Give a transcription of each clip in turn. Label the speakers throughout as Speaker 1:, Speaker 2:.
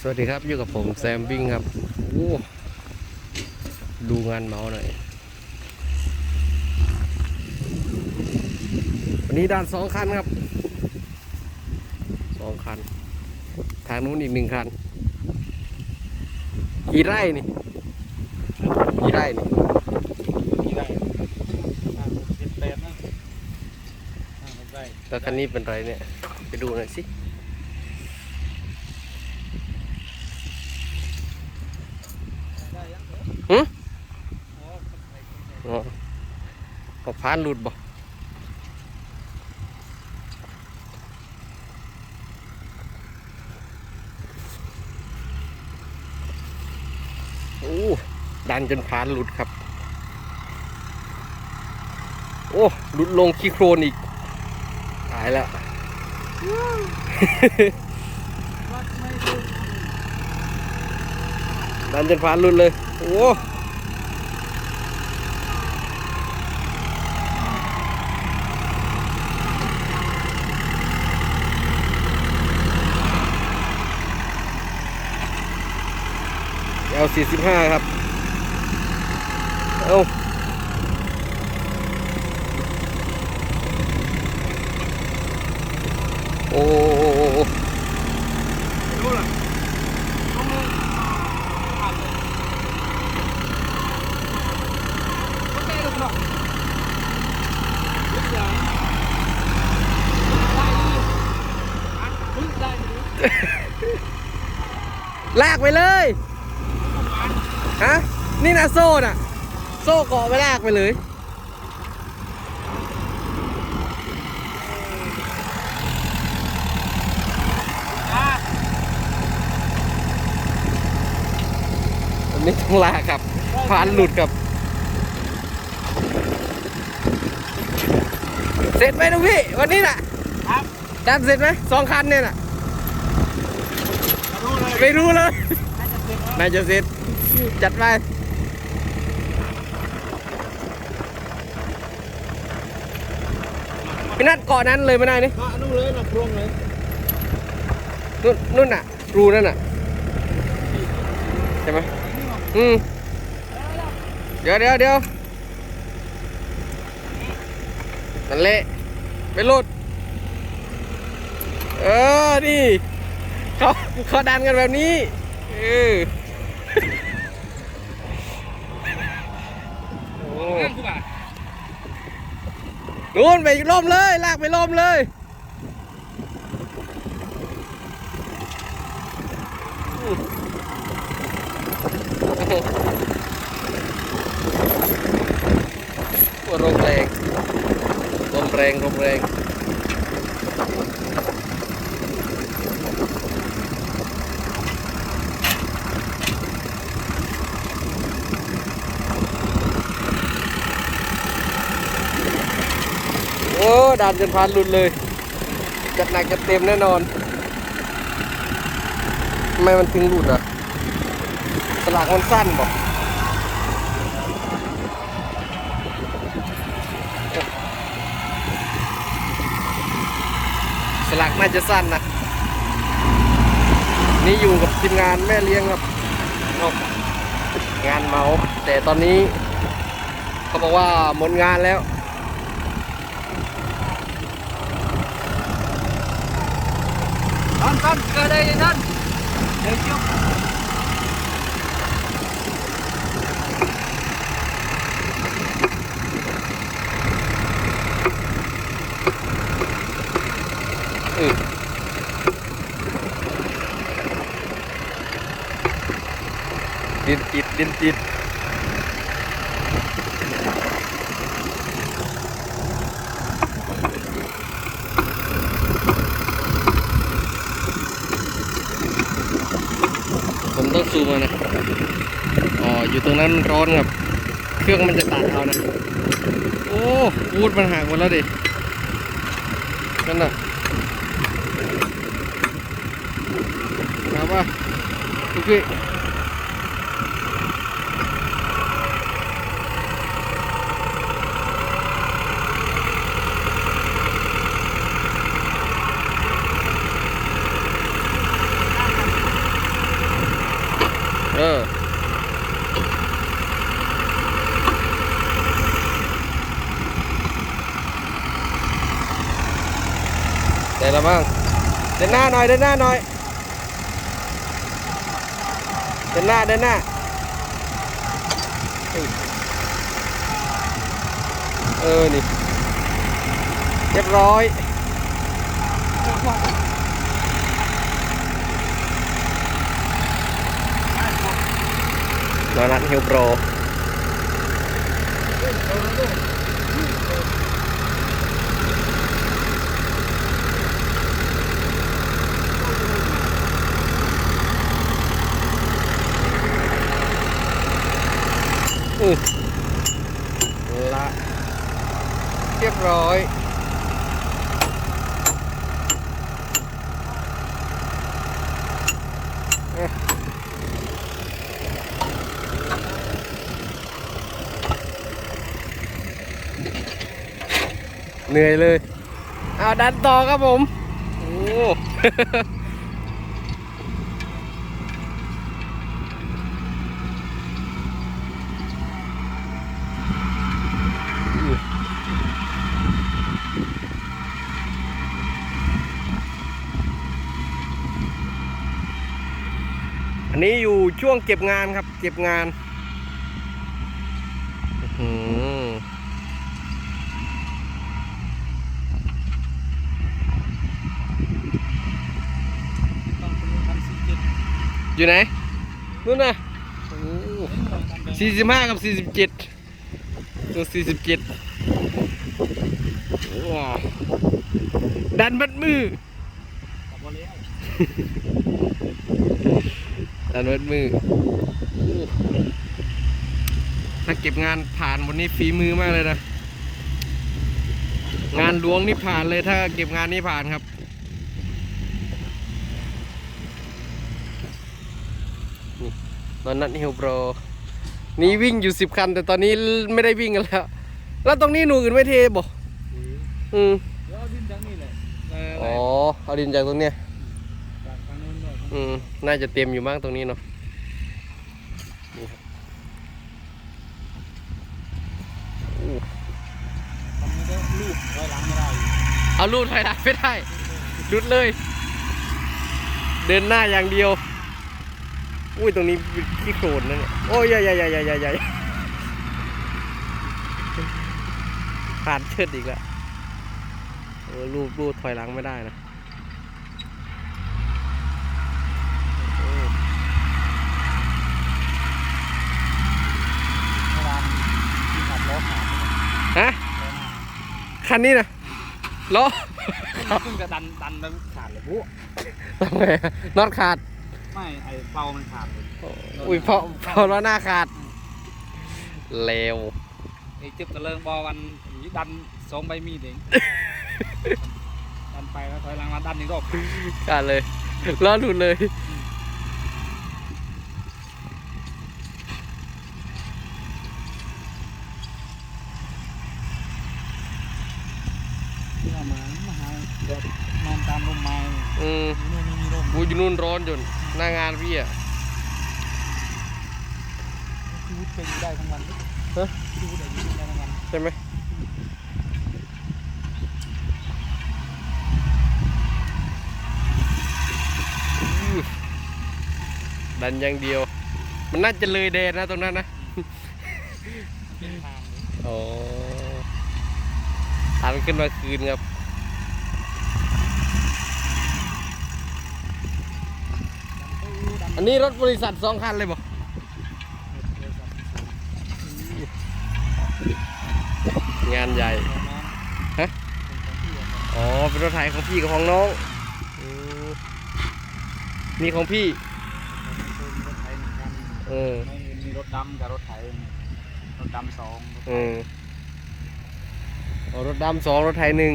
Speaker 1: สวัสดีครับอยู่กับผมแซมบิ้งครับโอ้ดูงานเมาส์หน่อย วันนี้ด้านสองคันครับสองคัน ทางนู้นอีกหนึ่งคัน กี่ไร่นี่ กี่ไร่นี่
Speaker 2: กี่ไร่ห้าหกเจ็ดแปดนะห้าหกไร่
Speaker 1: แล้วคันนี้เป็นไรเนี่ย ไปดูหน่อยสิ
Speaker 2: ได้ยังเหรอ
Speaker 1: หึ
Speaker 2: อ๋อคนไทยคนไทย
Speaker 1: อ๋อก็พานหลุดบ่โอ้ดันจนพานหลุดครับ โอ้หลุดลงขี้โครนอีก ตายแล้ว
Speaker 2: ดั
Speaker 1: นจนพานหลุดเลย โอ้เอาสี่สิบห้าครับ เอาโอ้โอ้โอ้โอ้โอ้
Speaker 2: รู้ล่ะลงเลยผ่านเลยโอเคลูกน้องลูกหลานได้ดีอะพึ่งได้ดี
Speaker 1: ลากไปเลยฮะนี่นะโซ่น่ะ โซ่เกาะไปลากไปเลย
Speaker 2: อะ
Speaker 1: อันนี้ต้องลากครับพานหลุดครับ เสร็จไหมทุกพี่ วันนี้น่ะ
Speaker 2: ครับ
Speaker 1: ดันเสร็จไหมสองคันเนี่ยน่ะ
Speaker 2: รู้เลย
Speaker 1: ไม่รู้เลย
Speaker 2: น่าจะเสร็จแล้ว
Speaker 1: นายจะเสร็จจัดไปพี่นัดเกาะนั้นเลยไม่ได้นี่
Speaker 2: ก็นู่นเลยนะพรวงเลย
Speaker 1: นู่นนู่นน่ะรูนั่นน่ะใช่ไหมอืมเดี๋ยวเดี๋ยวเดี๋ยวนั่นแหละไปโหลดเออนี่ เขาเขาดันกันแบบนี้เออโอ้
Speaker 2: นู่น
Speaker 1: ไปล่มเลย ลากไปล่มเลยอืมโอ้ลมแรงลมแรงลมแรง ดันจนพานหลุดเลย จัดหนักจัดเต็มแน่นอนทำไมมันถึงหลุดอะสลากมันสั้นบอกสลากน่าจะสั้นนะนี่อยู่กับทีมงานแม่เลี้ยงครับเอางานเมา แต่ตอนนี้เขาบอกว่าหมดงานแล้ว
Speaker 2: ท่านท่านเกิดอะไร ท่านเดี๋ย
Speaker 1: นติดดินติดผมต้องซูมานะอ๋ออยู่ตรงนั้นมันร้อนครับ เครื่องมันจะตัดเอานะ โอ้วูดมันหักหมดแล้วดินั่นน่ะครับว่าทุกพี่อ เดินแล้วบ้างเดินหน้าหน่อยเดินหน้าหน่อยเดินหน้าเดินหน้าเออนี่เรียบร้อยมานัดฮิวโปรอือละเรียบร้อย เหนื่อยเลย เอาดันต่อครับผม โอ้ นนี้อยู่ช่วงเก็บงานครับ เก็บงานอยู่ไหนนู่นนะสี่สิบห้ากับสี่สิบเจ็ดตัวสี่สิบเจ็ดดันบัดมือ
Speaker 2: แล้ว
Speaker 1: ดันบัดมือโอ้ถ้าเก็บงานผ่านวันนี้ฝีมือมากเลยนะ งานหลวงนี่ผ่านเลยถ้าเก็บงานนี่ผ่านครับนี่ตอนนั้นฮิวโปรนี่วิ่งอยู่สิบคัน แต่ตอนนี้ไม่ได้วิ่งกันแล้ว แล้วตรงนี้หนูอื่นไม่เทบ่อืม
Speaker 2: แล้วดินจากนี่แหละเออ
Speaker 1: อ๋อเอาดินจากตรงเนี้ย
Speaker 2: จากทางนู้นด้วย
Speaker 1: อืม น่าจะเต็มอยู่มั้งตรงนี้เนาะนี่ครับอู้
Speaker 2: ทำนี้ได้ลูกไว้หลังไม่ได้
Speaker 1: เอาลูดถอยหลังไม่ได้ดุดเลย เดินหน้าอย่างเดียว อุ้ยตรงนี้ขี้โคลนนั่นเนี่ยโอ้ยใหญ่ใหญ่ใหญ่ใหญ่ใหญ่ผ่านเชิดอีกแล้วโอ้ลูดลูดถอยหลังไม่ได้นะโอ้
Speaker 2: เมื่อวานที่ขับล้อขาด
Speaker 1: ฮะ
Speaker 2: ล้อหน้า
Speaker 1: คันนี้นะล้อ
Speaker 2: เพิ่งจะดันดันไปขาดเลยปุ๊
Speaker 1: ทำไงอะน็อตขาด
Speaker 2: ไม่ไอ้เปามันขาดเลย
Speaker 1: อุ้ยเพราะเพราะว่าหน้าขาดเลว
Speaker 2: ไอ้เจ็บตะเลิงบอวันนี้ดันสองใบมีดเองดันไปแล้วถอยหลังมาดันอีกรอบ
Speaker 1: ขาดเลยล้อหลุดเลย
Speaker 2: ที่เรามามาหาเดี๋ยวนอนตามร่มไม้
Speaker 1: อืม
Speaker 2: นู่นไม่มีร่ม
Speaker 1: กูอยู่นู่นร้อนจนหน้างานพี่อะ
Speaker 2: คือวุฒิเคยอยู่ได้ทั้งวัน
Speaker 1: ฮะ
Speaker 2: คือวุฒิอยู่ได้ทั้งวัน
Speaker 1: ใช่ไหมอู้ดันอย่างเดียว มันน่าจะเลยแดนนะตรงนั้นนะ
Speaker 2: เป็นทางเลย
Speaker 1: อ๋อ ทันขึ้นมาคืนครับ
Speaker 2: ดัน
Speaker 1: อันนี้รถบริษัทสองคันเลยบ่งานใหญ่ ฮะ อ๋อ เป็นรถไถของพี่กับของน้องอืมมีของพี่ เออ
Speaker 2: มีรถดำกับรถไถ รถดำสองรถไถ
Speaker 1: เออเอา รถดำสองรถไถหนึ่ง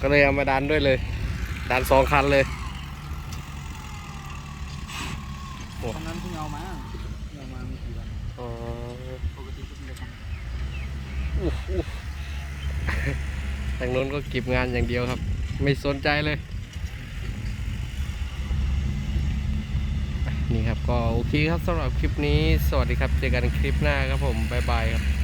Speaker 1: ก็เลยเอามาดันด้วยเลย ดันสองคันเลยโอ้
Speaker 2: ตอนนั้นเพิ่งเอามาเอามาไม่กี่วัน
Speaker 1: อ๋อ
Speaker 2: ปกติก็เป็นรถ
Speaker 1: อู้หูทางโน้นก็เก็บงานอย่างเดียวครับ ไม่สนใจเลย นี่ครับก็โอเคครับสำหรับคลิปนี้ สวัสดีครับ เจอกันคลิปหน้าครับผม บ๊ายบายครับ